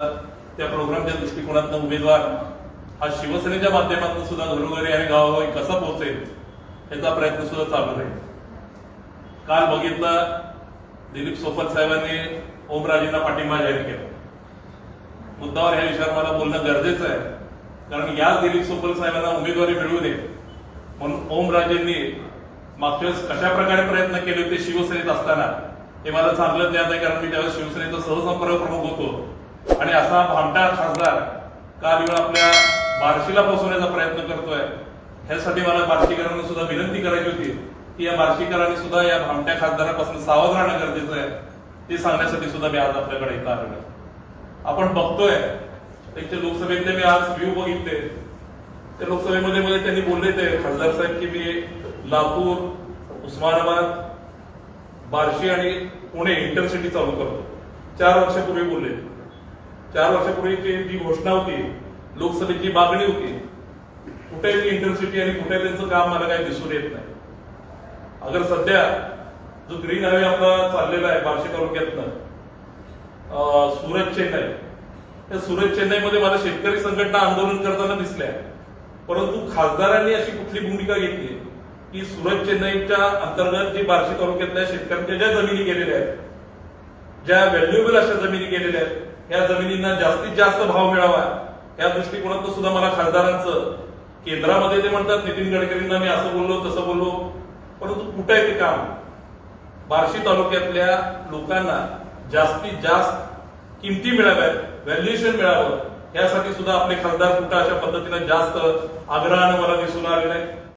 त्या प्रोग्रामच्या दृष्टिकोनातनं उमेदवार हा शिवसेनेच्या माध्यमातून सुद्धा घरोघरी आणि गावागावी कसा पोहोचेल याचा प्रयत्न सुद्धा चालू राहील काल बघितलं दिलीप सोपत साहेबांनी ओमराजेंना पाठिंबा जाहीर केला. मुद्दावर ह्या विषयावर मला बोलणं गरजेचं आहे. कारण याच दिलीप सोपल साहेबांना उमेदवारी मिळू नये म्हणून ओमराजेंनी मागच्या वेळेस कशा प्रकारे प्रयत्न केले होते शिवसेनेत असताना हे मला चांगलं ज्ञात आहे कारण मी त्यावेळेस शिवसेनेचा सहसंपर्क प्रमुख होतो. आणि असा भामटा खासदार काल येऊन आपल्या बार्शीला पोहोचवण्याचा प्रयत्न करतोय? ह्यासाठी मला बार्शीकरांना सुद्धा विनंती करायची होती की या बार्शीकरांनी सुद्धा या भामट्या खासदारापासून सावध राहणं गरजेचं आहे. ते सांगण्यासाठी सुद्धा मी आज आपल्याकडे इथं आलेलो आपण बघतोय त्यांच्या लोकसभेतले मी आज व्ह्यू बघितले. त्या लोकसभेमध्ये मध्ये त्यांनी बोलले ते खासदार साहेब की मी लातूर उस्मानाबाद बार्शी आणि पुणे इंटरसिटी चालू करतो. चार वर्षापूर्वी बोलले. चार वर्षापूर्वीची जी घोषणा होती लोकसभेची मागणी होती कुठेही इंटरसिटी आणि कुठे त्यांचं काम मला काही दिसून येत नाही. अगर सध्या जो ग्रीन हायवे आपला चाललेला आहे बार्शी तालुक्यातनं सुरत चेन्नई त्या सुरत चेन्नईमध्ये मला शेतकरी संघटना आंदोलन करताना दिसल्या. परंतु खासदारांनी अशी कुठली भूमिका घेतली की सुरत चेन्नईच्या अंतर्गत जी बार्शी तालुक्यातल्या शेतकऱ्यांच्या ज्या जमिनी गेलेल्या आहेत ज्या व्हॅल्युएबल अशा जमिनी गेलेल्या आहेत या जमिनींना जास्तीत जास्त भाव मिळावा. या दृष्टिकोनातून सुद्धा मला खासदारांचं केंद्रामध्ये ते म्हणतात नितीन गडकरींना मी असं बोललो तसं बोललो. परंतु कुठं आहे ते काम? बार्शी तालुक्यातल्या लोकांना जास्तीत जास्त किमती मिळाव्यात व्हॅल्युएशन मिळावं यासाठी सुद्धा आपले खासदार कुठं अशा पद्धतीनं जास्त आग्रहानं मला दिसून आले आहे